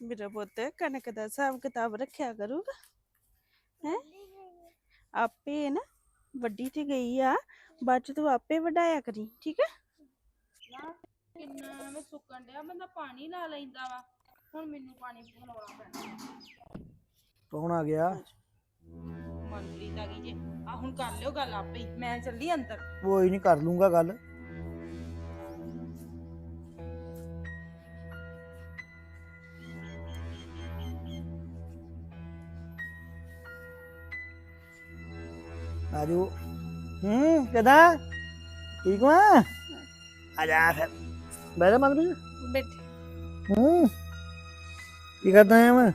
ਮੇਰਾ ਪੁੱਤ ਕਣਕ ਦਾ ਹਿਸਾਬ ਕਿਤਾਬ ਰੱਖਿਆ ਕਰੂਗਾ। ਹੈ? ਆਪੇ ਨਾ ਵੱਡੀ ਤੇ ਗਈ ਆ ਬਾਅਦ ਚ ਤੂੰ ਆਪੇ ਵਡਾਇਆ ਕਰੀ ਠੀਕ ਹੈ ਕਿੰਨਾ ਐਵੇਂ ਸੁੱਕਣ ਡਿਆ ਬੰਦਾ ਪਾਣੀ ਲਾ ਲੈਂਦਾ ਵਾ। ਹੁਣ ਮੈਨੂੰ ਪਾਣੀ ਲਾਉਣਾ ਪੈਣਾ। ਕੌਣ ਆ ਗਿਆ? ਮਨਪ੍ਰੀਤ ਆ ਗਈ ਜੇ। ਆ ਹੁਣ ਕਰ ਲਿਓ ਗੱਲ ਆਪੇ ਮੈਂ ਚੱਲੀ ਅੰਦਰ। ਕੋਈ ਨਹੀਂ ਕਰ ਲੂੰਗਾ ਗੱਲ। ਆਜੋ ਹੂੰ ਕਿਦਾਂ ਠੀਕ ਵਾ? ਆ ਜਾ ਫਿਰ। ਬੈਠਾ ਮਨਪ੍ਰੀਤ ਬੈਠੇ। ਹੂੰ। ਕੀ ਕਰਦਾ ਹੈ ਮੈਂ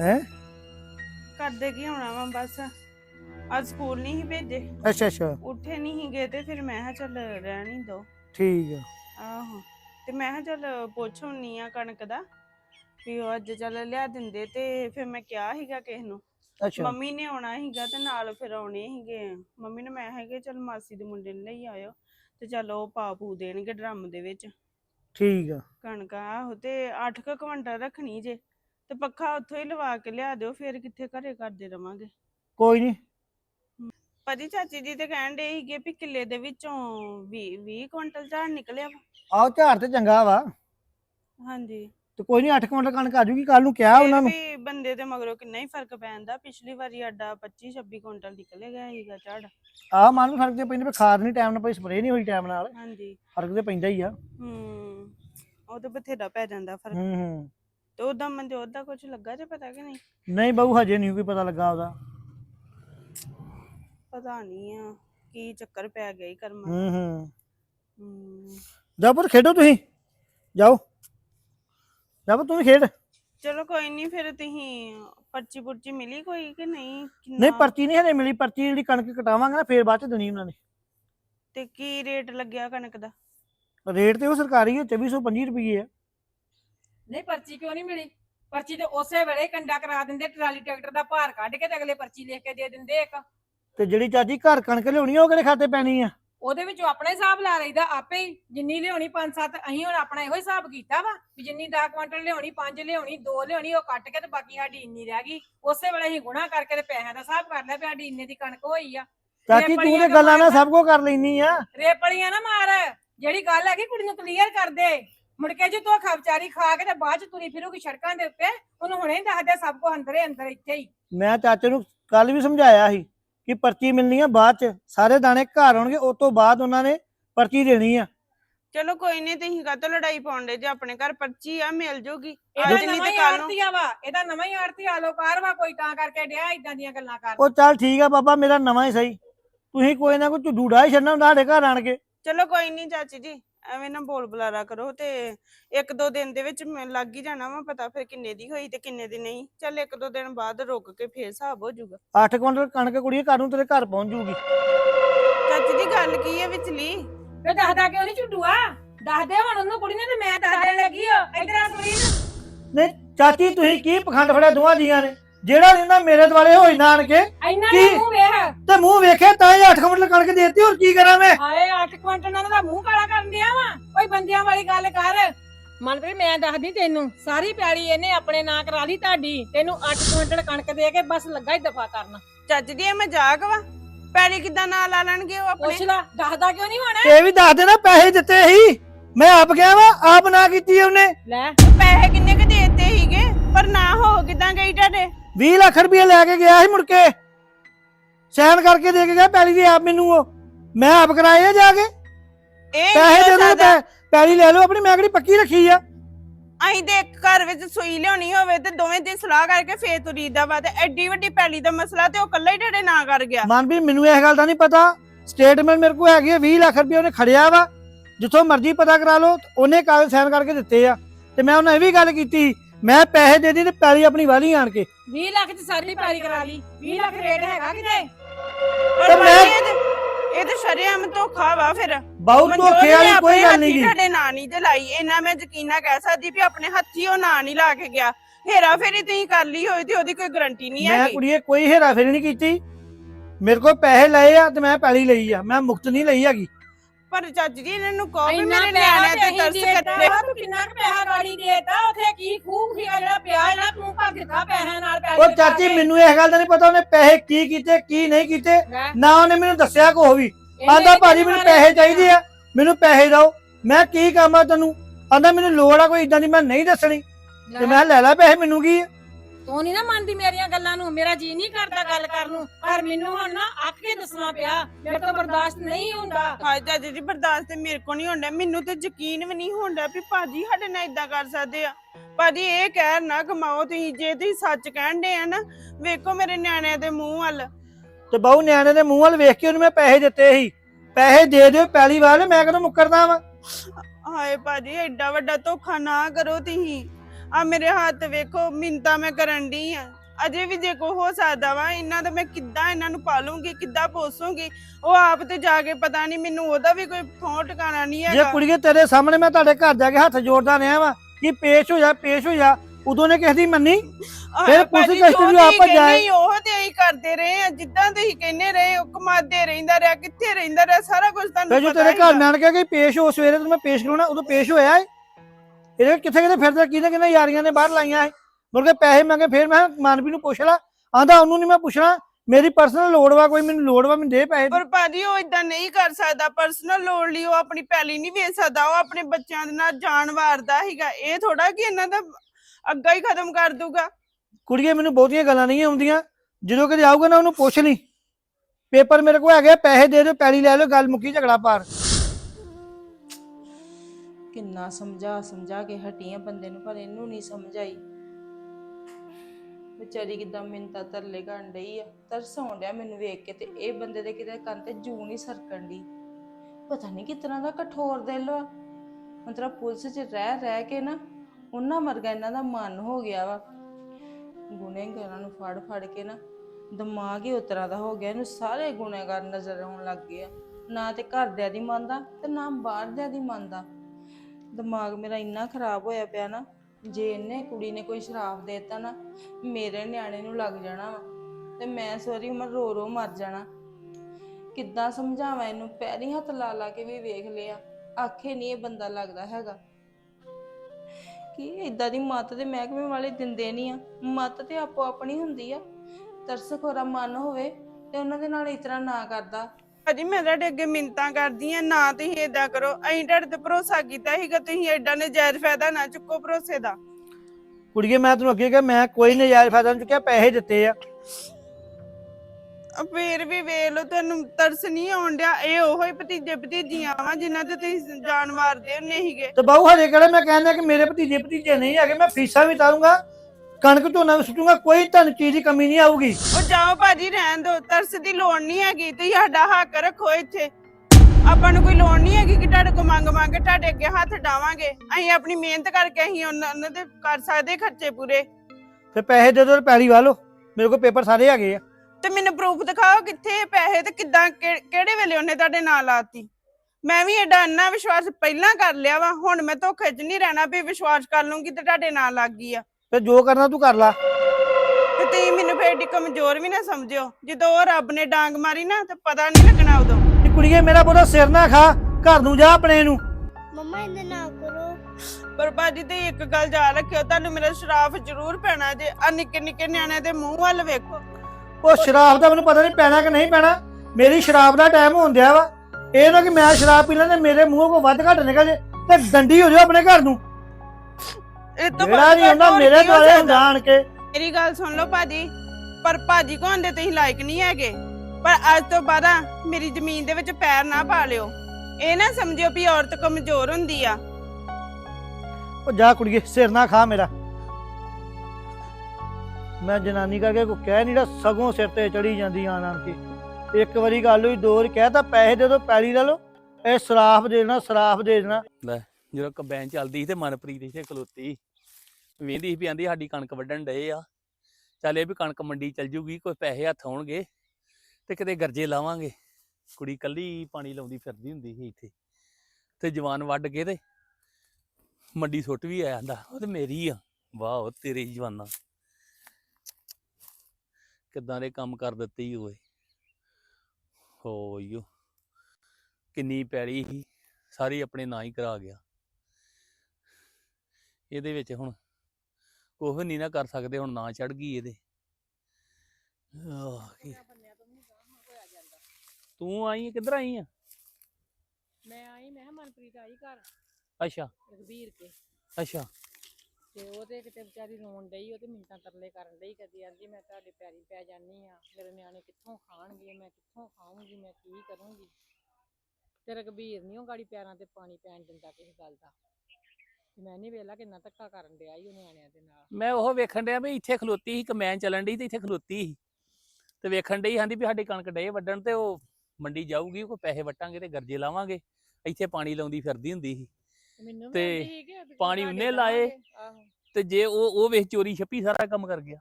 ਹੈ? ਕਰਦੇ ਕੀ ਹੋਣਾ ਵਾ ਬਸ। ਅੱਜ ਸਕੂਲ ਨਹੀਂ ਸੀ ਭੇਜੇ। ਅੱਛਾ ਅੱਛਾ। ਉੱਠੇ ਨਹੀਂ ਸੀ ਗਏ ਤੇ ਫਿਰ ਮੈਂ ਕਿਹਾ ਚੱਲ ਰਹਿਣ ਹੀ ਦੋ। ਠੀਕ ਆ। ਆਹੋ। ਤੇ ਮੈਂ ਕਿਹਾ ਚੱਲ ਪੁੱਛ ਹੁੰਨੀ ਆ ਕਣਕ ਦਾ। ਵੀ ਉਹ ਅੱਜ ਚੱਲ ਲਿਆ ਦਿੰਦੇ ਤੇ ਫਿਰ ਮੈਂ ਕਿਹਾ ਸੀਗਾ ਕਿਸ ਨੂੰ। ਅੱਛਾ। ਮੰਮੀ ਨੇ ਆਉਣਾ ਸੀਗਾ ਤੇ ਨਾਲ ਫਿਰ ਆਉਣੇ ਸੀਗੇ। ਮੰਮੀ ਨੇ ਮੈਂ ਹੈਗੇ ਚੱਲ ਮਾਸੀ ਦੇ ਮੁੰਡੇ ਨੂੰ ਲਈ ਆਇਓ ਤੇ ਚੱਲ ਉਹ ਪਾ ਪੂ ਦੇਣਗੇ ਡਰਮ ਦੇ ਵਿੱਚ। ਠੀਕ ਆ। ਕਣਕ ਆਹੋ ਤੇ 8 ਕੁ ਕੁਇੰਟਲ ਰੱਖਣੀ ਜੇ ਤੇ ਪੱਖਾ ਉੱਥੋਂ ਹੀ ਲਵਾ ਕੇ ਲਿਆ ਦਿਓ ਫਿਰ ਕਿੱਥੇ ਘਰੇ ਕਰਦੇ ਰਵਾਂਗੇ। ਕੋਈ ਨਹੀਂ ਭਾਜੀ ਚਾਚੀ ਜੀ ਤੇ ਕਹਿਣ ਦੇ ਸੀਗੇ ਵੀ ਕਿੱਲੇ ਦੇ ਵਿੱਚੋਂ 20 20 ਕੁਇੰਟਲ ਝਾੜ ਨਿਕਲਿਆ ਵਾ। ਆਹ ਝਾੜ ਤੇ ਚੰਗਾ ਵਾ। ਹਾਂਜੀ। ਤੇ ਕੋਈ ਨਹੀਂ 8 ਕੁਇੰਟਲ ਕਣਕ ਆ ਜੂਗੀ ਕੱਲ ਨੂੰ ਕਿਹਾ ਉਹਨਾਂ ਨੂੰ। ਵੀ ਬੰਦੇ ਦੇ ਮਗਰੋਂ ਕਿੰਨਾ ਹੀ ਫ਼ਰਕ ਪੈਂਦਾ ਪਿਛਲੀ ਵਾਰੀ ਆਡਾ 25 26 ਕੁਇੰਟਲ ਨਿਕਲੇ ਗਿਆ ਸੀਗਾ ਝਾੜ। ਆਹ ਮਨ ਨੂੰ ਫ਼ਰਕ ਤੇ ਪੈਂਦਾ ਵੀ ਖਾਦ ਨਹੀਂ ਟਾਈਮ ਨਾਲ ਪਈ ਸਪਰੇਅ ਨਹੀਂ ਹੋਈ ਟਾਈਮ ਨਾਲ। ਹਾਂਜੀ। ਫ਼ਰਕ ਤੇ ਪੈਂਦਾ ਹੀ ਆ। ਹੂੰ ਉਹ ਤਾਂ ਬਥੇਰਾ ਪੈ ਜਾਂਦਾ ਫ਼ਰਕ। ਹੂੰ ਹੂੰ। ਤੇ ਉਦਾਂ ਮੰਦੇ ਉਹਦਾ ਕੁਝ ਲੱਗਾ ਜੇ ਪਤਾ ਕਿ ਨਹੀਂ? ਨਹੀਂ ਬਹੂ ਹਜੇ ਨਹੀਂ ਕੋਈ ਪਤਾ ਲੱਗਾ ਉਹਦਾ। ਪਤਾ ਨਹੀਂ ਆ ਕੀ ਚੱਕਰ ਪੈ ਗਿਆ ਹੀ ਕਰਮਾਂ ਹੂੰ ਹੂੰ। ਹੂੰ। ਜਾਓ ਪੁੱਤ ਖੇਡੋ ਤੁਸੀਂ। ਜਾਓ। ਪੁੱਤ ਤੁਸੀਂ ਖੇਡ। ਚਲੋ ਕੋਈ ਨਹੀਂ ਫਿਰ ਤੁਸੀਂ ਪਰਚੀ ਪੁਰਚੀ ਮਿਲੀ ਕੋਈ ਕਿ ਨਹੀਂ? ਨਹੀਂ ਪਰਚੀ ਨਹੀਂ ਹਲੇ ਮਿਲੀ। ਪਰਚੀ ਜਿਹੜੀ ਕਣਕ ਕਟਾਵਾਂਗੇ ਨਾ ਫੇਰ ਬਾਅਦ ਚ ਦੇਣੀ ਉਹਨਾਂ ਨੇ। ਤੇ ਕੀ ਰੇਟ ਲੱਗਿਆ ਕਣਕ ਦਾ? ਰੇਟ ਤੇ ਉਹ ਸਰਕਾਰੀ ਹੈ 2425 ਰੁਪਏ ਆ। ਨਹੀਂ ਪਰਚੀ ਕਿਉਂ ਨਹੀਂ ਮਿਲੀ? ਪਰਚੀ ਤੇ ਉਸੇ ਵੇਲੇ ਕੰਡਾ ਕਰਾ ਦਿੰਦੇ ਟਰਾਲੀ ਟਰੈਕਟਰ ਦਾ ਭਾਰ ਕੱਢ ਕੇ ਤੇ ਅਗਲੇ ਪਰਚੀ ਲਿਖ ਕੇ ਦੇ ਦਿੰਦੇ ਇੱਕ। ਤੇ ਜਿਹੜੀ ਚਾਚੀ ਘਰ ਕਣਕ ਲਿਆਉਣੀ ਆ ਉਹ ਕਿਹੜੇ ਖਾਤੇ ਪੈਣੀ ਆ? ਉਹਦੇ ਵਿੱਚੋਂ ਆਪਣਾ ਹਿਸਾਬ ਲਾ ਲਈਦਾ ਆਪੇ ਹੀ ਜਿੰਨੀ ਲਿਆਉਣੀ 5-7 ਅਸੀਂ ਹੁਣ ਆਪਣਾ ਇਹੋ ਹਿਸਾਬ ਕੀਤਾ ਵਾ ਵੀ ਜਿੰਨੀ 10 ਕੁਇੰਟਲ ਲਿਆਉਣੀ 5 ਲਿਆਉਣੀ 2 ਲਿਆਉਣੀ ਉਹ ਕੱਟ ਕੇ ਤੇ ਬਾਕੀ ਸਾਡੀ ਇੰਨੀ ਰਹਿ ਗਈ। ਉਸੇ ਵੇਲੇ ਅਸੀਂ ਗੁਣਾ ਕਰਕੇ ਤੇ ਪੈਸਿਆਂ ਦਾ ਹਿਸਾਬ ਕਰ ਲਿਆ ਵੀ ਸਾਡੀ ਇੰਨੇ ਦੀ ਕਣਕ ਹੋਈ ਆ। ਚਾਚੀ ਤੂੰ ਤੇ ਗੱਲਾਂ ਨਾਲ। ਸਭ ਕੁਝ ਕਰ ਲੈਨੀ ਆ। ਰੇਪਲੀਆਂ ਨਾ ਮਾਰ ਜਿਹੜੀ ਗੱਲ ਹੈਗੀ ਕੁੜੀ ਨੂੰ ਕਲੀਅਰ ਕਰ ਦੇ ਮੁੜ ਕੇ ਜੇ ਤੂੰ ਖਵਚਾਰੀ ਖਾ ਕੇ ਤੇ ਬਾਅਦ ਚ ਤੁਰੀ ਫਿਰੂਗੀ ਸੜਕਾਂ ਦੇ ਉੱਤੇ ਉਹਨੂੰ ਹੁਣੇ ਹੀ ਦੱਸ ਦੇ ਸਭ ਕੁਝ ਅੰਦਰੇ ਅੰਦਰ ਇੱਥੇ ਹੀ। ਮੈਂ ਚਾਚੇ ਨੂੰ ਕੱਲ ਵੀ ਸਮਝਾਇਆ ਸੀ ਕਿ ਪਰਚੀ ਮਿਲਣੀ ਆ ਬਾਅਦ ਚ। ਸਾਰੇ ਦਾਣੇ ਘਰ ਆਉਣਗੇ ਉਸ ਤੋਂ ਬਾਅਦ ਉਹਨਾਂ ਨੇ ਪਰਚੀ ਦੇਣੀ ਆ। ਚਲੋ ਕੋਈ ਨਹੀਂ ਤੁਸੀਂ ਕਾਹਤੋਂ ਲੜਾਈ ਪਾਉਂਦੇ ਜੇ ਆਪਣੇ ਘਰ ਪਰਚੀ ਆ ਮਿਲ ਜੂਗੀ। ਇਹਦਾ ਅੱਜ ਨਹੀਂ ਨਵਾਂ ਤੇ ਹੀ ਕੱਲ ਨੂੰ। ਆ ਵਾ। ਇਹਦਾ ਨਵਾਂ ਹੀ ਆਰਤੀ ਆਲੋਕਾਰ ਵਾ ਕੋਈ ਤਾਂ ਕਰਕੇ ਡਿਆ ਇਦਾਂ ਦੀਆਂ ਗੱਲਾਂ ਕਰ ਉਹ ਚੱਲ ਠੀਕ ਆ ਬਾਬਾ ਮੇਰਾ ਨਵਾਂ ਹੀ ਸਹੀ। ਤੁਸੀਂ ਕੋਈ ਨਾ ਕੋਈ ਝੂੜਾ ਹੀ ਛੱਡਣਾ ਹੁੰਦਾ ਸਾਡੇ ਘਰ ਆਣ ਕੇ। ਚਲੋ ਕੋਈ ਨਹੀਂ ਚਾਚੀ ਜੀ ਐਵੇਂ ਨਾ ਬੋਲ ਬੁਲਾਰਾ ਕਰੋ ਤੇ ਇੱਕ ਦੋ ਦਿਨ ਦੇ ਵਿੱਚ ਲੱਗ ਹੀ ਜਾਣਾ ਵਾ ਪਤਾ ਫਿਰ ਕਿੰਨੇ ਦੀ ਹੋਈ ਤੇ ਕਿੰਨੇ ਦੀ ਨਹੀਂ ਚੱਲ ਇੱਕ ਦੋ ਦਿਨ ਬਾਅਦ ਰੁਕ ਕੇ ਫੇਰ ਹਿਸਾਬ ਹੋ ਜਾਊਗਾ 8 ਕੁਇੰਟਲ ਕਣਕ ਕੁੜੀ ਘਰ ਨੂੰ ਤੇਰੇ ਘਰ ਪਹੁੰਚ ਜੂਗੀ? ਚਾਚੀ ਜੀ ਗੱਲ ਕੀ ਹੈ ਵਿਚਲੀ? ਤੇ ਦੱਸਦਾ ਕਿਉਂ ਨਹੀਂ ਝੁੱਡੂਆ ਦੱਸ ਦੇ ਹੁਣ ਉਹਨੂੰ ਕੁੜੀ ਨੇ ਤੇ ਮੈਂ ਦੱਸ ਦੇਣ ਲੱਗੀ ਓ ਇਧਰ ਆ ਕੁੜੀ ਨੂੰ। ਨਹੀਂ ਚਾਚੀ ਤੁਸੀਂ ਕੀ ਪਖੰਡ ਫੜਿਆ ਦੋਵਾਂ ਜੀਆਂ ਨੇ? ਜਿਹੜਾ ਰਹਿੰਦਾ ਮੇਰੇ ਦੁਆਲੇ ਹੋਈ ਕੇ ਇੰਨਾ ਕੀ? ਨੇ ਮੂੰਹ ਵੇਖ। ਤੇ ਮੂੰਹ ਵੇਖਿਆ ਤਾਂ ਹੀ 8 ਕੁਇੰਟਲ ਕਣਕ ਦੇਤੀ ਹੋਰ ਕੀ ਕਰਾਂ ਮੈਂ? ਹਾਏ 8 ਕੁਇੰਟਲ ਨਾਲ ਦਾ ਮੂੰਹ ਕਾਲਾ ਕਰਨ ਦਿਆ ਵਾ। ਕੋਈ ਬੰਦਿਆਂ ਵਾਲੀ ਗੱਲ ਕਰ। ਮਨਪ੍ਰੀਤ ਮੈਂ ਦੱਸਦੀ ਤੈਨੂੰ ਸਾਰੀ ਪਿਆਰੀ ਇਹਨੇ ਆਪਣੇ ਨਾਂ ਕਰਾ ਲਈ ਤੁਹਾਡੀ। ਤੈਨੂੰ 8 ਕੁਇੰਟਲ ਕਣਕ ਦੇ ਕੇ ਬਸ ਲੱਗਾ ਹੀ ਦਫਾ ਕਰਨ। ਚਾਚੀ ਜੀ ਇਹ ਮਜ਼ਾਕ ਵਾ। ਪੈਲੀ ਕਿਦਾਂ ਨਾਲ ਲਾ ਲੈਣਗੇ ਉਹ ਆਪਣੇ? ਪੁੱਛ ਲੈ ਦੱਸਦਾ ਕਿਉਂ ਨਹੀਂ ਹੁਣ? ਇਹ ਵੀ ਦੱਸ ਦੇਣਾ ਪੈਸੇ ਦਿੱਤੇ ਸੀ ਮੈਂ ਆਪ ਗਿਆ ਵਾ ਆਪ ਨਾ ਕੀਤੀ ਉਹਨੇ। ਲੈ। ਪੈਸੇ ਕਿੰਨੇ ਕ ਦੇਤੇ ਸੀਗੇ? ਪਰ ਨਾ ਹੋ ਕਿਦਾਂ ਗਈ ਤੁਹਾਡੇ? 20 ਲੱਖ ਰੁਪਏ ਲੈ ਕੇ ਗਿਆ ਸੀ ਮੁੜ ਕੇ। ਸਾਈਨ ਕਰਕੇ ਦੇ ਕੇ ਗਿਆ ਪੈਲੀ ਦੀ ਆਪ ਮੈਨੂੰ ਉਹ। ਮੈਂ ਆਪ ਕਰਾਏ ਆ ਜਾ ਕੇ। ਇਹ ਪੈਸੇ ਦੇ ਹੋ ਦੋ। ਪੈਲੀ ਲੈ ਲਓ ਆਪਣੀ ਮੈਂ ਕਿਹੜੀ ਪੱਕੀ ਰੱਖੀ ਆ? ਅਸੀਂ ਤੇ ਇੱਕ ਘਰ ਵਿੱਚ ਸੂਈ ਲਿਆਉਣੀ ਹੋਵੇ ਤੇ ਦੋਵੇਂ ਦੀ ਸਲਾਹ ਕਰਕੇ ਫੇਰ ਤੁਰੀਦਾ ਵਾ ਤੇ ਐਡੀ ਵੱਡੀ ਪੈਲੀ ਦਾ ਮਸਲਾ ਤੇ ਉਹ ਕੱਲਾ ਹੀ ਢੇੜੇ ਨਾ ਕਰ ਗਿਆ। ਮਨ ਵੀ ਮੈਨੂੰ ਇਸ ਗੱਲ ਦਾ ਨਹੀਂ ਪਤਾ। ਸਟੇਟਮੈਂਟ ਮੇਰੇ ਕੋਲ ਹੈਗੀ ਆ 20 ਲੱਖ ਰੁਪਏ ਉਹਨੇ ਖੜਿਆ ਵਾ। ਜਿੱਥੋਂ ਮਰਜ਼ੀ ਪਤਾ ਕਰਾ ਲਓ ਉਹਨੇ ਕਾਗਜ਼ ਸਾਈਨ ਕਰਕੇ ਦਿੱਤੇ ਆ। ਤੇ ਮੈਂ ਉਹਨਾਂ ਇਹ ਵੀ ਗੱਲ ਕੀਤੀ ਮੈਂ ਪੈਸੇ ਦੇ ਦੀ ਤੇ ਪੈਲੀ ਆਪਣੀ ਵਾਲੀ ਆਣ ਕੇ। 20 ਲੱਖ ਚ ਸਾਰੀ ਪੈਰੀ ਕਰਾ ਲਈ। 20 ਲੱਖ ਰੇਟ ਹੈਗਾ ਕਿਤੇ? ਪਰ ਤੇ ਮੈਂ- ਇਹ ਤੇ ਇਹ ਤੇ ਸ਼ਰੇਆਮ ਧੋਖਾ ਵਾ ਫਿਰ। ਬਹੁਤ ਮਨਜੋਤ ਧੋਖੇ ਨੇ ਵਾਲੀ ਆਪਣੇ ਕੋਈ ਗੱਲ ਹੱਥੀਂ ਨਹੀਂ ਗੀ ਤੁਹਾਡੇ ਨਾਂ ਨਹੀਂ ਤੇ ਲਾਈ। ਇੰਨਾ ਮੈਂ ਯਕੀਨਾ ਕਹਿ ਸਕਦੀ ਵੀ ਆਪਣੇ ਹੱਥੀ ਉਹ ਨਾਂ ਨਹੀਂ ਲਾ ਕੇ ਗਿਆ। ਹੇਰਾ ਫੇਰੀ ਤੁਸੀਂ ਕਰ ਲਈ ਹੋਈ ਤੇ ਉਹਦੀ ਕੋਈ ਗਾਰੰਟੀ ਨਹੀਂ ਮੈਂ ਹੈਗੀ। ਕੁੜੀਏ ਕੋਈ ਹੇਰਾ ਫੇਰੀ ਨਹੀਂ ਕੀਤੀ। ਮੇਰੇ ਕੋਲ ਪੈਸੇ ਲਏ ਆ ਤੇ ਮੈਂ ਪੈਲੀ ਲਈ ਆ। ਮੈਂ ਮੁਕਤ ਨਹੀਂ ਲਈ ਹੈਗੀ। ਪਰ ਚਾਚੀ ਜੀ ਇਹਨਾਂ ਨੂੰ ਕਹੋ ਵੀ ਇੰਨਾ ਮੇਰੇ ਪੈਸਾ ਨਿਆਣਿਆਂ ਤੇ ਤੇ ਤਰਸ ਦੇਤਾ ਤੂੰ ਕਿੰਨਾ ਕੁ ਪੈਸਾ ਗਾੜੀ ਦੇਤਾ ਉੱਥੇ ਕੀ ਖੂਬ ਸੀਗਾ ਜਿਹੜਾ ਪਿਆ ਜਿਹੜਾ ਤੂੰ ਭੱਜ ਦਿੱਤਾ ਪੈਸਿਆਂ ਨਾਲ ਪੈਸੇ ਉਹ ਚਾਚੀ ਮੈਨੂੰ ਇਹ ਗੱਲ ਦਾ ਨਹੀਂ ਪਤਾ ਉਹਨੇ ਪੈਸੇ ਕੀ ਕੀਤੇ ਕੀ ਨਹੀਂ ਕੀਤੇ। ਨਾ ਉਹਨੇ ਮੈਨੂੰ ਦੱਸਿਆ ਕੁਛ ਵੀ। ਆਂਦਾ ਭਾਜੀ ਮੈਨੂੰ ਪੈਸੇ ਚਾਹੀਦੇ ਆ ਮੈਨੂੰ ਪੈਸੇ ਦਿਓ। ਮੈਂ ਕੀ ਕੰਮ ਆ ਤੈਨੂੰ? ਆਂਦਾ ਮੈਨੂੰ ਲੋੜ ਆ ਕੋਈ ਇਦਾਂ ਦੀ ਮੈਂ ਨਹੀਂ ਦੱਸਣੀ। ਤੇ ਮੈਂ ਲੈ ਲੈ ਪੈਸੇ ਮੈਨੂੰ ਕੀ ਆ? ਤੂੰ ਨਹੀਂ ਨਾ ਮੰਨਦੀ ਮੇਰੀਆਂ ਗੱਲਾਂ ਨੂੰ ਮੇਰਾ ਜੀ ਨਹੀਂ ਕਰਦਾ ਗੱਲ ਕਰਨ ਨੂੰ ਪਰ ਮੈਨੂੰ ਹੁਣ ਨਾ ਕੇ ਦੱਸਣਾ ਪਿਆ ਮੇਰੇ ਤੋਂ ਬਰਦਾਸ਼ਤ ਨਹੀਂ ਹੁੰਦਾ। ਹਾਏ ਚਾਚੀ ਜੀ ਬਰਦਾਸ਼ਤ ਤੇ ਮੇਰੇ ਕੋ ਨਹੀਂ ਹੁੰਦਾ ਮੈਨੂੰ ਤੇ ਯਕੀਨ ਵੀ ਨਹੀਂ ਹੁੰਦਾ ਵੀ ਭਾਜੀ ਸਾਡੇ ਨਾਲ ਇਦਾਂ ਕਰ ਸਕਦੇ ਆ। ਭਾਜੀ ਇਹ ਕਹਿ ਨਾ ਕਮਾਓ ਤੁਸੀਂ ਜੇ ਤੁਸੀਂ ਸੱਚ ਕਹਿੰਦੇ ਆ ਨਾ ਵੇਖੋ ਮੇਰੇ ਨਿਆਣਿਆਂ ਦੇ ਮੂੰਹ ਵੱਲ। ਤੇ ਬਾਹੂ ਨਿਆਣੇ ਦੇ ਮੂੰਹ ਵੱਲ ਵੇਖ ਕੇ ਉਹਨੂੰ ਮੈਂ ਪੈਸੇ ਦਿੱਤੇ ਸੀ। ਪੈਸੇ ਦੇ ਦਿਓ ਪਹਿਲੀ ਵਾਰ ਮੈਂ ਕਦੋਂ ਮੁੱਕਰਦਾ ਵਾਂ। ਹਾਏ ਭਾਜੀ ਐਡਾ ਵੱਡਾ ਧੋਖਾ ਨਾ ਕਰੋ ਤੁਸੀਂ। ਆ ਮੇਰੇ ਹੱਥ ਵੇਖੋ ਮਿੰਤਾ ਮੈਂ ਕਰਨ ਦੀ ਆ। ਅਜੇ ਵੀ ਜੇ ਕੋ ਹੋ ਸਕਦਾ ਵਾ ਇਹਨਾਂ ਦਾ ਮੈਂ ਕਿੱਦਾਂ ਇਹਨਾਂ ਨੂੰ ਪਾਲੂੰਗੀ ਕਿੱਦਾਂ ਪੋਸੂੰਗੀ? ਉਹ ਆਪ ਤੇ ਜਾ ਕੇ ਪਤਾ ਨਹੀਂ ਮੈਨੂੰ ਉਹਦਾ ਵੀ ਕੋਈ ਥੋਂ ਟਿਕਾਣਾ ਨਹੀਂ ਜੇ ਹੈਗਾ। ਕੁੜੀਏ ਤੇਰੇ ਸਾਹਮਣੇ ਮੈਂ ਤੁਹਾਡੇ ਘਰ ਜਾ ਕੇ ਹੱਥ ਜੋੜਦਾ ਰਿਹਾ ਵਾਂ ਕਿ ਪੇਸ਼ ਹੋ ਜਾ ਪੇਸ਼ ਹੋ ਜਾ ਉਦੋਂ ਨੇ ਕਿਸੇ ਦੀ ਮੰਨੀ? ਆਹ ਫਿਰ ਭਾਜੀ, ਜੋ ਨੂੰ ਆਪ ਜਾਏ। ਕਹਿੰਦੇ ਸੀ, ਉਹ ਤੇ ਅਸੀਂ ਕਰਦੇ ਰਹੇ ਆ ਜਿੱਦਾਂ ਤੁਸੀਂ ਕਹਿੰਦੇ ਰਹੇ ਉਹ ਕਮਾਦੇ ਰਹਿੰਦਾ ਰਿਹਾ ਕਿੱਥੇ ਰਹਿੰਦਾ ਰਿਹਾ ਸਾਰਾ ਕੁਝ ਤੁਹਾਨੂੰ ਫਿਰ ਜੋ ਪਤਾ ਤੇਰੇ ਘਰ ਕਿਹਾ ਕਿ ਪੇਸ਼ ਹੋ ਸਵੇਰੇ ਤੈਨੂੰ ਮੈਂ ਪੇਸ਼ ਕਰਾਉਣਾ ਉਦੋਂ ਪੇਸ਼ ਹੋਇਆ ਏ? ਇਹਦੇ ਕਿੱਥੇ ਕਿੱਥੇ ਫਿਰਦਾ ਕਿਹਨੇ ਕਿਹਨੇ ਯਾਰੀਆਂ ਨੇ ਬਾਹਰ ਲਾਈਆਂ ਮੁੜ ਕੇ ਪੈਸੇ ਮੰਗੇ ਫਿਰ ਮੈਂ ਮਾਨਵੀ ਨੂੰ ਪੁੱਛ ਲਾ। ਆਂਦਾ ਉਹਨੂੰ ਨਹੀਂ ਮੈਂ ਪੁੱਛਣਾ। ਮੇਰੀ ਪਰਸਨਲ ਲੋੜ ਵਾ ਕੋਈ ਮੈਨੂੰ ਲੋੜ ਵਾ ਮੈਨੂੰ ਦੇ ਪੈਸੇ। ਪਰ ਭਾਜੀ ਉਹ ਇਦਾਂ ਨਹੀਂ ਕਰ ਸਕਦਾ। ਪਰਸਨਲ ਲੋੜ ਲਈ ਉਹ ਆਪਣੀ ਪੈਲੀ ਨਹੀਂ ਵੇਚ ਸਕਦਾ। ਉਹ ਆਪਣੇ ਬੱਚਿਆਂ ਦੇ ਨਾਲ ਜਾਨ ਵਾਰਦਾ ਹੈਗਾ ਇਹ ਥੋੜਾ ਕਿ ਇਹਨਾਂ ਦਾ ਅੱਗਾ ਹੀ ਖਤਮ ਕਰ ਦੂਗਾ ਕੁੜੀਏ ਮੈਨੂੰ ਬਹੁਤੀਆਂ ਗੱਲਾਂ ਨਹੀਂ ਆਉਂਦੀਆਂ। ਜਦੋਂ ਕਦੇ ਆਊਗਾ ਨਾ ਉਹਨੂੰ ਪੁੱਛ ਲਈ। ਪੇਪਰ ਮੇਰੇ ਕੋਲ ਹੈਗੇ ਪੈਸੇ ਦੇ ਦਿਓ ਪੈਲੀ ਲੈ ਲਓ ਗੱਲ ਮੁੱਕੀ ਝਗੜਾ ਪਾਰ। ਕਿੰਨਾ ਸਮਝਾ ਸਮਝਾ ਕੇ ਹਟੀਆਂ ਬੰਦੇ ਨੂੰ, ਪਰ ਇਹਨੂੰ ਨਹੀਂ ਸਮਝ ਆਈ। ਵਿਚਾਰੀ ਕਿਦਾਂ ਮਿੰਤਾ ਤਰਲੇ ਕਰਨ ਡਈ ਆ। ਤਰਸ ਆਉਣ ਡਿਆ ਮੈਨੂੰ ਵੇਖ ਕੇ ਤੇ ਇਹ ਬੰਦੇ ਦੇ ਕਿਤੇ ਕੰਨ ਤੇ ਜੂ ਨਹੀਂ ਸਰਕਣ ਦੀ ਪਤਾ ਨਹੀਂ ਕਿਤਨਾ ਦਾ ਕਠੋਰ ਦਿਲ ਵਾ। ਮਤਲਬ ਪੁਲਿਸ 'ਚ ਰਹਿ ਰਹਿ ਕੇ ਨਾ ਉਹਨਾਂ ਵਰਗਾ ਇਹਨਾਂ ਦਾ ਮਨ ਹੋ ਗਿਆ ਵਾ। ਗੁਨੇਗਾਰਾਂ ਨੂੰ ਫੜ ਫੜ ਕੇ ਨਾ ਦਿਮਾਗ ਹੀ ਉਤਰਾ ਦਾ ਹੋ ਗਿਆ। ਇਹਨੂੰ ਸਾਰੇ ਗੁਨੇਗਾਰ ਨਜ਼ਰ ਆਉਣ ਲੱਗ ਗਏ ਆ। ਨਾ ਤੇ ਘਰਦਿਆਂ ਦੀ ਮੰਨਦਾ ਤੇ ਨਾ ਬਾਹਰਦਿਆਂ ਦੀ ਮੰਨਦਾ। ਦਿਮਾਗ ਮੇਰਾ ਇੰਨਾ ਖਰਾਬ ਹੋਇਆ ਪਿਆ ਨਾ, ਜੇ ਇਹਨੇ ਕੁੜੀ ਨੇ ਕੋਈ ਸ਼ਰਾਬ ਦੇਤਾ ਨਾ, ਮੇਰੇ ਨਿਆਣੇ ਨੂੰ ਲੱਗ ਜਾਣਾ ਵਾ, ਤੇ ਮੈਂ ਸਾਰੀ ਉਮਰ ਰੋ ਰੋ ਮਰ ਜਾਣਾ। ਕਿੱਦਾਂ ਸਮਝਾਵਾਂ ਇਹਨੂੰ? ਪੈਰੀ ਹੱਥ ਲਾ ਲਾ ਕੇ ਵੀ ਵੇਖ ਲਿਆ, ਆਖੇ ਨਹੀਂ ਇਹ ਬੰਦਾ ਲੱਗਦਾ ਹੈਗਾ। ਕੀ ਇਦਾਂ ਦੀ ਮੱਤ ਤੇ ਮਹਿਕਮੇ ਵਾਲੇ ਦਿੰਦੇ ਨਹੀਂ ਆ? ਮੱਤ ਤੇ ਆਪੋ ਆਪਣੀ ਹੁੰਦੀ ਆ। ਤਰਸਖੋਰਾ ਮਨ ਹੋਵੇ ਤੇ ਉਹਨਾਂ ਦੇ ਨਾਲ ਇਸ ਤਰ੍ਹਾਂ ਨਾ ਕਰਦਾ। ਭਾਜੀ ਮੈਂ ਤੁਹਾਡੇ ਅੱਗੇ ਮਿੰਤਾਂ ਕਰਦੀ ਆ ਨਾ ਤੁਸੀਂ ਏਦਾਂ ਕਰੋ। ਅਸੀਂ ਤੁਹਾਡੇ ਤੇ ਭਰੋਸਾ ਕੀਤਾ ਸੀਗਾ ਤੁਸੀਂ ਐਡਾ ਨਜਾਇਜ਼ ਫਾਇਦਾ ਨਾ ਚੁੱਕੋ ਭਰੋਸੇ ਦਾ। ਕੁੜੀਏ ਮੈਂ ਤੈਨੂੰ ਅੱਗੇ ਕਿਹਾ ਮੈਂ ਕੋਈ ਨਜਾਇਜ਼ ਫਾਇਦਾ ਨਹੀਂ ਚੁੱਕਿਆ ਪੈਸੇ ਦਿੱਤੇ ਆ। ਅਹ ਫੇਰ ਵੀ ਵੇਖ ਲਓ ਤੁਹਾਨੂੰ ਤਰਸ ਨਹੀਂ ਆਉਣ ਡਿਆ। ਇਹ ਉਹੋ ਹੀ ਭਤੀਜੇ ਭਤੀਜੀਆਂ ਵਾ ਜਿਨ੍ਹਾਂ ਤੇ ਤੁਸੀਂ ਜਾਨ ਮਾਰਦੇ ਹੁੰਦੇ ਸੀਗੇ। ਤੇ ਬਾਹੂ ਹਜੇ ਕਿਹੜਾ ਮੈਂ ਕਹਿੰਦਾ ਕਿ ਮੇਰੇ ਭਤੀਜੇ ਭਤੀਜੇ ਨਹੀਂ ਹੈਗੇ ਮੈਂ ਫੀਸਾਂ ਵੀ ਤਾਰੂੰਗਾ ਕਣਕ ਝੋਨਾ ਵੀ ਸੁੱਟੂੰਗਾ ਕੋਈ ਤੁਹਾਨੂੰ ਚੀਜ਼ ਦੀ ਕਮੀ ਨਹੀਂ ਆਊਗੀ। ਉਹ ਜਾਓ ਭਾਜੀ ਰਹਿਣ ਦਿਓ ਤਰਸ ਦੀ ਲੋੜ ਨਹੀਂ ਹੈਗੀ ਤੁਸੀਂ ਸਾਡਾ ਹੱਕ ਰੱਖੋ ਇੱਥੇ। ਆਪਾਂ ਨੂੰ ਕੋਈ ਲੋੜ ਨਹੀਂ ਹੈਗੀ ਕਿ ਤੁਹਾਡੇ ਕੋਲ ਮੰਗ ਮੰਗ ਕੇ ਤੁਹਾਡੇ ਅੱਗੇ ਹੱਥ ਡਾਵਾਂਗੇ। ਅਸੀਂ ਆਪਣੀ ਮਿਹਨਤ ਕਰਕੇ ਅਸੀਂ ਉਹਨਾਂ ਉਹਨਾਂ ਦੇ ਕਰ ਸਕਦੇ ਖਰਚੇ ਪੂਰੇ। ਫਿਰ ਪੈਸੇ ਦੇ ਦਿਓ ਤੇ ਪੈਲੀ ਵਾਲੋ ਮੇਰੇ ਕੋਲ ਪੇਪਰ ਸਾਰੇ ਹੈਗੇ ਆ। ਤੇ ਮੈਨੂੰ ਪ੍ਰੂਫ ਦਿਖਾਓ ਕਿੱਥੇ ਇਹ ਪੈਸੇ ਤੇ ਕਿੱਦਾਂ ਕਿ- ਕਿਹੜੇ ਵੇਲੇ ਉਹਨੇ ਤੁਹਾਡੇ ਨਾਲ ਲਾਤੀ। ਮੈਂ ਵੀ ਐਡਾ ਇੰਨਾ ਵਿਸ਼ਵਾਸ ਪਹਿਲਾਂ ਕਰ ਲਿਆ ਵਾ ਹੁਣ ਮੈਂ ਧੋਖੇ 'ਚ ਨਹੀਂ ਰਹਿਣਾ ਵੀ ਵਿਸ਼ਵਾਸ ਕਰ ਲੂੰਗੀ ਤੇ ਤੁਹਾਡੇ ਨਾਲ ਲੱਗ ਗਈ ਆ। ਤੇ ਜੋ ਕਰਨਾ ਤੂੰ ਕਰ ਲਾ। ਤੇ ਤੁਸੀਂ ਮੈਨੂੰ ਫੇਰ ਏਡੀ ਕਮਜ਼ੋਰ ਵੀ ਨਾ ਸਮਝਿਓ। ਜਦੋਂ ਉਹ ਰੱਬ ਨੇ ਡਾਂਗ ਮਾਰੀ ਨਾ ਤੇ ਪਤਾ ਨਹੀਂ ਲੱਗਣਾ ਉਦੋਂ। ਤੇ ਕੁੜੀਏ ਮੇਰਾ ਬਹੁਤਾ ਸਿਰ ਨਾ ਖਾ ਘਰ ਨੂੰ ਜਾ ਆਪਣੇ ਨੂੰ। ਮੰਮਾ ਇਹਦੇ ਨਾ ਕਰੋ। ਪਰ ਬਾਜੀ ਤੇ ਇੱਕ ਗੱਲ ਯਾਦ ਰੱਖਿਓ ਤੁਹਾਨੂੰ ਮੇਰਾ ਸ਼ਰਾਫ ਜ਼ਰੂਰ ਪੈਣਾ ਜੇ। ਆ ਨਿੱਕੇ ਨਿੱਕੇ ਨਿਆਣਿਆਂ ਦੇ ਮੂੰਹ ਵੱਲ ਵੇਖੋ। ਉਹ ਸ਼ਰਾਬ ਦਾ ਮੈਨੂੰ ਪਤਾ ਨਹੀਂ ਪੈਣਾ ਕਿ ਨਹੀਂ ਪੈਣਾ। ਮੇਰੀ ਸ਼ਰਾਬ ਦਾ ਟਾਈਮ ਹੋਣ ਦਿਆ ਵਾ। ਇਹ ਨਾ ਕਿ ਮੈਂ ਸ਼ਰਾਬ ਪੀ ਲਾਂ ਤੇ ਮੇਰੇ ਮੂੰਹੋਂ ਕੋ ਵੱਧ ਘੱਟ ਨਿਕਲ ਜੇ ਤੇ ਡੰਡੀ ਹੋ ਜਾਓ ਆਪਣੇ ਘਰ ਨੂੰ। ਇਹ ਤੋਂ ਜਿਹੜਾ ਨਹੀਂ ਹੁੰਦਾ ਮੇਰੇ ਦੁਆਲੇ? ਹੁੰਦਾ ਆਣ ਕੇ। ਮੇਰੀ ਗੱਲ ਸੁਣ ਲਓ ਭਾਜੀ ਪਰ ਭਾਜੀ ਕੋ ਹੁੰਦੇ ਤੁਸੀਂ ਲਾਇਕ ਨਹੀਂ ਹੈਗੇ। ਪਰ ਅੱਜ ਤੋਂ ਬਾਅਦ ਆ, ਮੇਰੀ ਜ਼ਮੀਨ ਦੇ ਵਿੱਚ ਪੈਰ ਨਾ ਪਾ ਲਿਓ। ਇਹ ਨਾ ਸਮਝਿਓ ਵੀ ਔਰਤ ਕਮਜ਼ੋਰ ਹੁੰਦੀ ਆ। ਉਹ ਜਾ ਕੁੜੀਏ ਸਿਰ ਨਾ ਖਾ ਮੇਰਾ। ਮੈਂ ਜਨਾਨੀ ਕਰਕੇ ਕੋ ਕਹਿ ਨਹੀਂ ਰਾ ਸਗੋਂ ਸਿਰ ਤੇ ਚੜੀ ਜਾਂਦੀ ਆਣ ਆਣ ਕੇ। ਇੱਕ ਵਾਰੀ ਗੱਲ ਹੋਈ ਦੋ ਵਾਰੀ ਕਹਿਤਾ ਪੈਸੇ ਦੇ ਦੋ ਪੈਲੀ ਲੈ ਲਓ। ਇਹ ਸਰਾਫ ਦੇ ਦੇਣਾ ਸਰਾਫ ਦੇ ਦੇਣਾ। ਜਦੋਂ ਕੰਬਾਈਨ ਚੱਲਦੀ ਸੀ ਤੇ ਮਨਪ੍ਰੀਤ ਇੱਥੇ ਖਲੋਤੀ। ਵੇਂਦੀ ਸੀ ਵੀ ਆਂਦੀ ਸਾਡੀ ਕਣਕ ਵੱਢਣ ਡਏ ਆ। ਚੱਲ ਇਹ ਵੀ ਕਣਕ ਮੰਡੀ ਚੱਲ ਜੂਗੀ, ਕੋਈ ਪੈਸੇ ਹੱਥ ਆਉਣਗੇ ਤੇ ਕਿਤੇ ਗਰਜੇ ਲਾਵਾਂਗੇ। ਕੁੜੀ ਕੱਲੀ ਪਾਣੀ ਲਾਉਂਦੀ ਫਿਰਦੀ ਹੁੰਦੀ ਸੀ ਇੱਥੇ। ਤੇ ਜਵਾਨ ਵੱਢ ਕੇ ਤੇ ਮੰਡੀ ਸੁੱਟ ਵੀ ਆਇਆ ਹੁੰਦਾ, ਉਹ ਤੇ ਮੇਰੀ ਆ। ਵਾਹ, ਉਹ ਤੇਰੀ ਜਵਾਨਾ। ਕਿੱਦਾਂ ਦੇ ਕੰਮ ਕਰ ਦਿੱਤੇ ਈ ਓਏ। ਹੋਇਓ ਕਿੰਨੀ ਪੈੜੀ ਸੀ। ਸਾਰੀ ਆਪਣੇ ਨਾਂ ਹੀ ਕਰਾ ਗਿਆ। ਇਹਦੇ ਵਿੱਚ ਹੁਣ ਕੁਛ ਨਹੀਂ ਨਾ ਕਰ ਸਕਦੇ ਹੁਣ ਨਾਂ ਚੜ ਗਈ ਇਹਦੇ। ਆਹ, ਕੀ- ਤੂੰ ਆਈ ਕਿੱਧਰ ਆਈ ਆ? ਮੈਂ ਆਈ ਮੈਂ ਕਿਹਾ ਮਨਪ੍ਰੀਤ ਆਈ ਘਰ। ਅੱਛਾ। ਰਘਬੀਰ ਕੇ। ਅੱਛਾ। ਤੇ ਉਹ ਤੇ ਕਿਤੇ ਵਿਚਾਰੀ ਰੋਣ ਡਈ ਉਹ ਤੇ ਮਿੰਟਾਂ ਤਰਲੇ ਕਰਨ ਡਈ ਕਦੀ ਆਂਦੀ ਮੈਂ ਤੁਹਾਡੇ ਪੈਰੀ ਪੈ ਜਾਨੀ ਆ ਮੇਰੇ ਨਿਆਣੇ ਕਿੱਥੋਂ ਖਾਣਗੇ ਮੈਂ ਕਿੱਥੋਂ ਖਾਵਾਂਗੀ ਮੈਂ ਕੀ ਕਰੂੰਗੀ। ਤੇ ਰਘਬੀਰ ਨਹੀਂ ਉਹ ਗਾੜੀ ਪੈਰਾਂ ਤੇ ਪਾਣੀ ਪੈਣ ਦਿੰਦਾ ਕਿਸੇ ਗੱਲ ਦਾ। ਤੇ ਮੈਂ ਨਹੀਂ ਵੇਲਾ ਕਿੰਨਾ ਧੱਕਾ ਕਰਨ ਡਿਆ ਈ ਉਹ ਨਿਆਣਿਆਂ ਦੇ ਨਾਲ। ਮੈਂ ਉਹ ਵੇਖਣ ਡਿਆ ਵੀ ਇੱਥੇ ਖਲੋਤੀ ਸੀ ਕਮੈਨ ਚੱਲਣ ਡਈ ਤੇ ਇੱਥੇ ਖਲੋਤੀ ਸੀ। ਤੇ ਵੇਖਣ ਡਈ ਆਂਦੀ ਵੀ ਸਾਡੀ ਕਣਕ ਡੇ ਵੱਢਣ ਤੇ ਉਹ ਮੰਡੀ ਜਾਊਗੀ ਕੋਈ ਪੈਸੇ ਵਟਾਂਗੇ ਤੇ ਗਰਜੇ ਲਾਵਾਂਗੇ। ਇੱਥੇ ਪਾਣੀ ਲਾਉਂਦੀ ਫਿਰਦੀ ਹੁੰਦੀ ਸੀ। ਤੇ ਮੈਨੂੰ ਵੀ ਤੇ ਆਂਦੀ ਸੀ ਕਿ ਵੀ ਪਾਣੀ ਉਹਨੇ ਲਾਏ। ਆਹੋ। ਤੇ ਜੇ ਉਹ ਉਹ ਵੇਖ ਚੋਰੀ ਛੱਪੀ ਸਾਰਾ ਕੰਮ ਕਰ ਗਿਆ।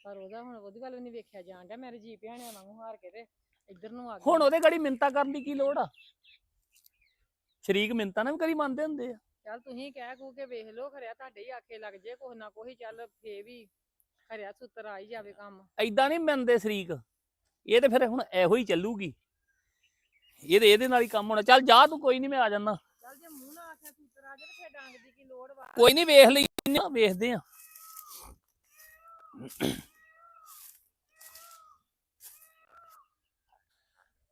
ਪਰ ਉਹਦਾ ਹੁਣ ਉਹਦੀ ਗੱਲ ਵੀ ਨਹੀਂ ਵੇਖਿਆ ਜਾਣ ਡਿਆ ਮੇਰੇ ਜੀ ਭਿਆਣਿਆਂ ਵਾਂਗੂ ਹਾਰ ਕੇ ਤੇ ਇੱਧਰ ਨੂੰ ਆ ਗਈ। ਹੁਣ ਉਹਦੇ ਗਾੜੀ ਮਿੰਤਾ ਕਰਨ ਦੀ ਕੀ ਲੋੜ ਆ? ਸ਼ਰੀਕ ਮਿੰਤਾ ਨਾ ਵੀ ਕਦੀ ਮੰਨਦੇ ਹੁੰਦੇ ਆ। ਚੱਲ ਤੁਸੀਂ ਕਹਿ ਕੂ ਕੇ ਵੇਖ ਲਓ ਖਰਿਆ ਤੁਹਾਡੇ ਹੀ ਆਖੇ ਲੱਗ ਜੇ ਕੁਛ ਨਾ ਕੋਈ ਚੱਲ ਫੇ ਵੀ ਖਰਿਆ ਸੁੱਤਰ ਆ ਹੀ ਜਾਵੇ ਕੰਮ। ਐਦਾਂ ਨਹੀਂ ਮੰਨਦੇ ਸ਼ਰੀਕ ਇਹ ਤੇ ਫਿਰ ਹੁਣ ਇਹੋ ਹੀ ਚੱਲੂਗੀ। ਇਹਦੇ ਇਹਦੇ ਨਾਲ ਹੀ ਕੰਮ ਹੋਣਾ। ਚੱਲ ਜਾ ਤੂੰ ਕੋਈ ਨਹੀਂ ਮੈਂ ਆ ਜਾਣਾ ਚੱਲ ਜੇ ਮੂੰਹ ਨਾ ਆਖਿਆ ਸੁੱਤਰ ਆ ਜੇ ਤੇ ਫੇਰ ਡਾਂਗ ਦੀ ਕੀ ਲੋੜ ਵਾ। ਕੋਈ ਨਹੀਂ ਵੇਖ ਲਈ ਵੇਖਦੇ ਆ।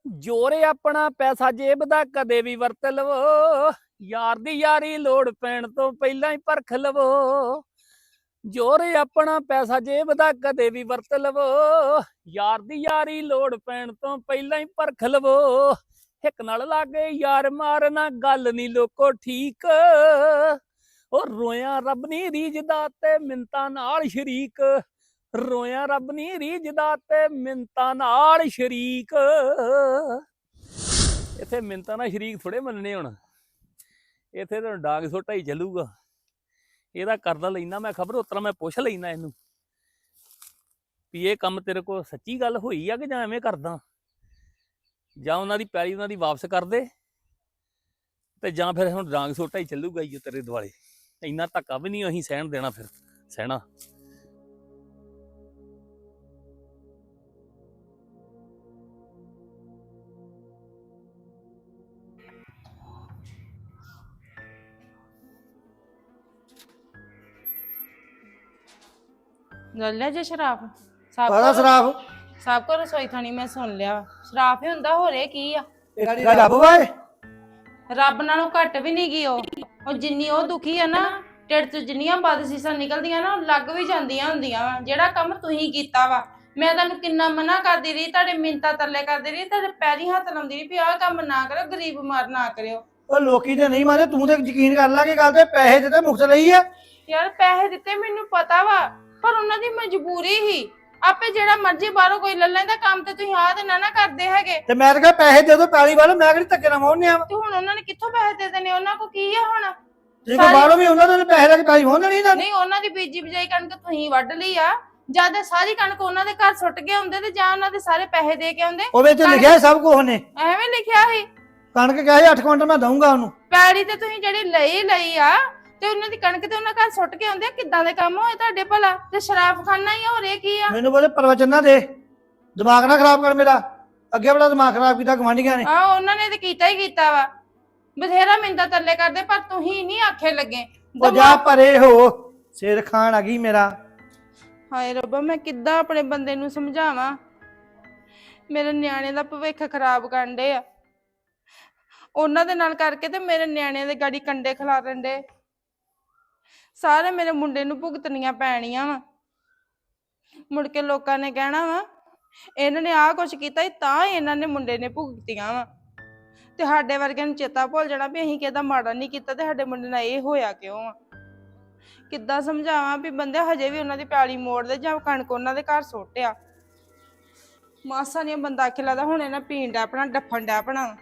ਜੋਰੇ ਆਪਣਾ ਪੈਸਾ ਜੇਬ ਦਾ ਕਦੇ ਵੀ ਵਰਤ ਲਵੋ। ਯਾਰ ਦੀ ਯਾਰੀ ਲੋੜ ਪੈਣ ਤੋਂ ਪਹਿਲਾਂ ਹੀ ਪਰਖ ਲਵੋ। ਜੋਰੇ ਆਪਣਾ ਪੈਸਾ ਜੇਬ ਦਾ ਕਦੇ ਵੀ ਵਰਤ ਲਵੋ। ਯਾਰ ਦੀ ਯਾਰੀ ਲੋੜ ਪੈਣ ਤੋਂ ਪਹਿਲਾਂ ਹੀ ਪਰਖ ਲਵੋ। ਹਿੱਕ ਨਾਲ ਲਾਗੇ ਯਾਰ ਮਾਰਨਾ ਗੱਲ ਨਹੀਂ ਲੋਕੋ ਠੀਕ। ਉਹ ਰੋਇਆ ਰੱਬ ਨੀ ਰੀਝਦਾ ਤੇ ਮਿੰਤਾਂ ਨਾਲ ਸ਼ਰੀਕ। ਰੋਇਆ ਰੱਬ ਨੀ ਰੀਝਦਾ ਤੇ ਮਿੰਤਾਂ ਨਾਲ ਸ਼ਰੀਕ। ਇੱਥੇ ਮਿੰਤਾਂ ਨਾਲ ਸ਼ਰੀਕ ਥੋੜੇ ਮੰਨਣੇ ਹੁਣ। ਇੱਥੇ ਤਾਂ ਡਾਂਗ ਸੋਟਾ ਹੀ ਚੱਲੂਗਾ। ਇਹਦਾ ਕਰਦਾ ਲੈਣਾ ਮੈਂ ਖਬਰ ਉਤਰਾ ਮੈਂ ਪੁੱਛ ਲੈਣਾ ਇਹਨੂੰ ਵੀ ਇਹ ਕੰਮ ਤੇਰੇ ਕੋਲ ਸੱਚੀ ਗੱਲ ਹੋਈ ਆ ਕਿ ਜਾਂ ਐਵੇਂ ਕਰਦਾ? ਜਾਂ ਉਹਨਾਂ ਦੀ ਪੈਲੀ ਉਹਨਾਂ ਦੀ ਵਾਪਸ ਕਰ ਦੇ ਤੇ ਜਾਂ ਫਿਰ ਹੁਣ ਡਾਂਗ ਸੋਟਾ ਹੀ ਚੱਲੂਗਾ ਹੀ ਤੇਰੇ ਦੁਆਲੇ। ਇੰਨਾ ਧੱਕਾ ਵੀ ਨਹੀਂ ਅਸੀਂ ਸਹਿਣ ਦੇਣਾ ਫਿਰ, ਸਹਿਣਾ। ਲੈ ਲਿਆ ਜੇ ਸ਼ਰਾਬ ਸਭ ਪਾਦਾ ਕੋ ਸਰਾਫ? ਸਭ ਕੋ ਰਸੋਈ ਥਾਣੀ ਮੈਂ ਸੁਣ ਲਿਆ ਸ਼ਰਾਬ ਹੀ ਹੁੰਦਾ ਹੋਰ ਕੀ ਆ? ਰੱਬ ਵਾਏ ਰੱਬ ਨਾਲੋਂ ਘੱਟ ਵੀ ਨਹੀਂ ਗਈ ਉਹ। ਉਹ ਜਿੰਨੀ ਉਹ ਦੁਖੀ ਆ ਨਾ ਢਿੱਡ ਤੋਂ ਜਿੰਨੀਆਂ ਬਦ ਸੀਸਾਂ ਨਿਕਲਦੀਆਂ ਨਾ ਉਹ ਲੱਗ ਵੀ ਜਾਂਦੀਆਂ ਹੁੰਦੀਆਂ ਵਾ। ਜਿਹੜਾ ਕੰਮ ਤੁਸੀਂ ਕੀਤਾ ਵਾ। ਮੈਂ ਤੁਹਾਨੂੰ ਕਿੰਨਾ ਮਨਾ ਕਰਦੀ ਰਹੀ ਤੁਹਾਡੇ ਮਿੰਤਾ ਤਰਲੇ ਕਰਦੀ ਰਹੀ ਤੁਹਾਡੇ ਪੈਰੀ ਹੱਥ ਲਾਉਂਦੀ ਰਹੀ ਵੀ ਆਹ ਕੰਮ ਨਾ ਕਰੋ ਗਰੀਬ ਮਾਰ ਨਾ ਕਰਿਓ। ਉਹ ਲੋਕੀ ਤੇ ਨਹੀਂ ਮੰਨਦੇ ਤੂੰ ਤੇ ਯਕੀਨ ਕਰ ਲਾ ਕਿ ਗੱਲ ਤੇ ਪੈਸੇ ਦਿੱਤੇ ਮੁਕਤ ਲਈ ਆ। ਯਾਰ ਪੈਸੇ ਦਿੱਤੇ ਮੈਨੂੰ ਪਤਾ ਵਾ। ਪਰ ਉਹਨਾਂ ਦੀ ਮਜਬੂਰੀ ਹੀ। ਆਪੇ ਜਿਹੜਾ ਮਰਜ਼ੀ ਬਾਹਰੋਂ ਕੋਈ ਲੈ ਲੈਂਦਾ ਕੰਮ ਤੇ ਤੁਸੀਂ ਆਹ ਤੇ ਨਾ ਨਾ ਕਰਦੇ ਹੈਗੇ। ਤੇ ਮੈਂ ਤਾਂ ਕਿਹਾ ਪੈਸੇ ਦੇ ਦੋ ਪੈਲੀ ਵਾਲੇ ਮੈਂ ਕਿਹੜੀ ਧੱਕੇ ਨਾਲ ਮੋੜਨੇ ਆ ਤੇ ਹੁਣ ਉਹਨਾਂ ਨੇ ਕਿੱਥੋਂ ਪੈਸੇ ਦੇ ਦੇਣੇ? ਉਹਨਾਂ ਕੋ ਕੀ ਆ ਹੁਣ? ਹੈ ਬਾਹਰੋਂ ਵੀ ਉਹਨਾਂ ਦੇ ਪੈਸੇ ਲੈ ਕੇ ਪੈਲੀ ਹੋਣ ਨਹੀਂ ਨਾ। ਨਹੀਂ ਉਹਨਾਂ ਦੀ ਬੀਜੀ ਬਜਾਈ ਕਣਕ ਤੁਸੀਂ ਵੱਢ ਲਈ ਆ। ਜਾਂ ਤੇ ਸਾਰੀ ਕਣਕ ਉਹਨਾਂ ਦੇ ਘਰ ਸੁੱਟ ਕੇ ਆਉਂਦੇ ਤੇ ਜਾਂ ਉਹਨਾਂ ਦੇ ਸਾਰੇ ਪੈਸੇ ਦੇ ਕੇ ਆਉਂਦੇ। ਉਹਦੇ ਤੇ ਲਿਖਿਆ ਸੀ ਸਭ ਕੁਝ ਉਹਨੇ। ਐਵੇਂ ਲਿਖਿਆ ਸੀ। ਕਣਕ ਕਹੇ 8 ਕੁਇੰਟਲ ਮੈਂ ਦਊਂਗਾ ਉਹਨੂੰ। ਪੈੜੀ ਤੇ ਤੁਸੀਂ ਜਿਹੜੀ ਲਈ ਲਈ ਆ ਤੇ ਉਹਨਾਂ ਦੀ ਕਣਕ ਤੇ ਉਹਨਾਂ ਘਰ ਸੁੱਟ ਕੇ ਆਉਂਦੇ ਆ, ਕਿੱਦਾਂ ਦੇ ਕੰਮ ਹੋਏ ਤੁਹਾਡੇ ਭਲਾ? ਤੇ ਸ਼ਰਾਬ ਖਾਨਾ ਹੀ ਹੋਰ ਇਹ ਕੀ ਆ? ਮੈਨੂੰ ਬੋਲੇ ਪ੍ਰਵਚਨ ਨਾ ਦੇ। ਦਿਮਾਗ ਨਾ ਖਰਾਬ ਕਰ ਮੇਰਾ। ਅੱਗੇ ਬੜਾ ਦਿਮਾਗ ਖਰਾਬ ਕੀਤਾ ਗਵਾਂਢੀਆਂ ਨੇ। ਆ ਉਹਨਾਂ ਨੇ ਤੇ ਕੀਤਾ ਹੀ ਕੀਤਾ ਵਾ। ਬਥੇਰਾ ਮਿੰਦਾ ਤਰਲੇ ਕਰਦੇ ਪਰ ਤੁਸੀਂ ਨਹੀਂ ਆਖੇ ਲੱਗੇ। ਉਹ ਜਾ ਪਰੇ ਹੋ। ਸਿਰ ਖਾਣ ਆ ਗਈ ਮੇਰਾ। ਹਾਏ ਰੱਬਾ ਮੈਂ ਕਿੱਦਾਂ ਆਪਣੇ ਬੰਦੇ ਨੂੰ ਸਮਝਾਵਾਂ? ਮੇਰੇ ਨਿਆਣੇ ਦਾ ਭਵਿੱਖ ਖਰਾਬ ਕਰਨ ਡੇ ਆ। ਉਹਨਾਂ ਦੇ ਨਾਲ ਕਰਕੇ ਤੇ ਮੇਰੇ ਨਿਆਣਿਆਂ ਦੇ ਗਾੜੀ ਕੰਡੇ ਖਿਲਾਰਨ ਡੇ ਸਾਰੇ ਮੇਰੇ ਮੁੰਡੇ ਨੂੰ ਭੁਗਤਣੀਆਂ ਪੈਣੀਆਂ ਵਾ। ਮੁੜ ਕੇ ਲੋਕਾਂ ਨੇ ਕਹਿਣਾ ਵਾ, ਇਹਨਾਂ ਨੇ ਆਹ ਕੁਛ ਕੀਤਾ ਸੀ, ਤਾਂ ਹੀ ਇਹਨਾਂ ਨੇ ਮੁੰਡੇ ਨੇ ਭੁਗਤੀਆਂ ਵਾ। ਤੇ ਸਾਡੇ ਵਰਗਿਆਂ ਨੂੰ ਚੇਤਾ ਭੁੱਲ ਜਾਣਾ ਵੀ ਅਸੀਂ ਕਿਹਦਾ ਮਾੜਾ ਨਹੀਂ ਕੀਤਾ ਤੇ ਸਾਡੇ ਮੁੰਡੇ ਨਾਲ ਇਹ ਹੋਇਆ ਕਿਉਂ ਆ। ਕਿੱਦਾਂ ਸਮਝਾਵਾਂ ਵੀ ਬੰਦੇ ਹਜੇ ਵੀ ਉਹਨਾਂ ਦੀ ਪਿਆਲੀ ਮੋੜਦੇ ਜਾਂ ਕਣਕ ਉਹਨਾਂ ਦੇ ਘਰ ਸੁੱਟਿਆ ਮਾਸਾ ਨਹੀਂ ਬੰਦਾ ਆਖੇ ਲੱਗਦਾ, ਹੁਣ ਇਹਨਾਂ ਪੀਣ ਦਾ ਆਪਣਾ ਡੱਫਣ ਦਾ ਆਪਣਾ